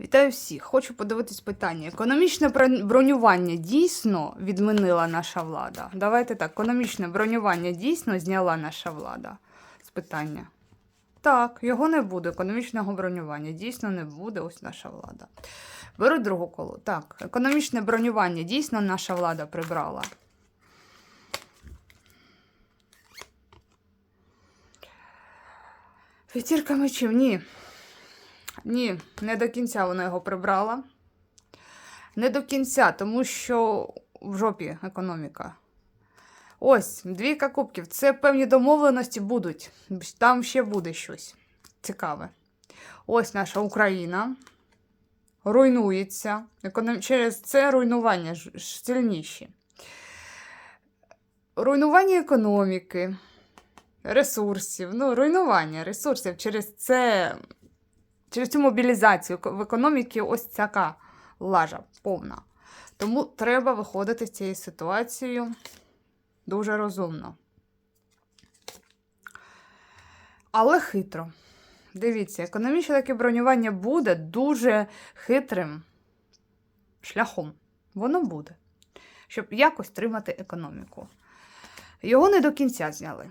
Вітаю всіх! Хочу подивитись питання. Економічне бронювання дійсно відмінила наша влада. Давайте так, економічне бронювання дійсно зняла наша влада з питання. Так, його не буде. Економічного бронювання дійсно не буде. Ось наша влада. Беру другу колу. Так, економічне бронювання дійсно наша влада прибрала. П'ятірка мечів, ні. Ні, не до кінця вона його прибрала. Не до кінця, тому що в жопі економіка. Ось, двійка кубків. Це певні домовленості будуть. Там ще буде щось цікаве. Ось наша Україна руйнується. Через це руйнування сильніші. Руйнування економіки, ресурсів. Ну, руйнування ресурсів через це через цю мобілізацію в економіці ось така лажа повна. Тому треба виходити з цієї ситуації дуже розумно. Але хитро. Дивіться, економічне таке бронювання буде дуже хитрим шляхом. Воно буде. Щоб якось тримати економіку. Його не до кінця зняли.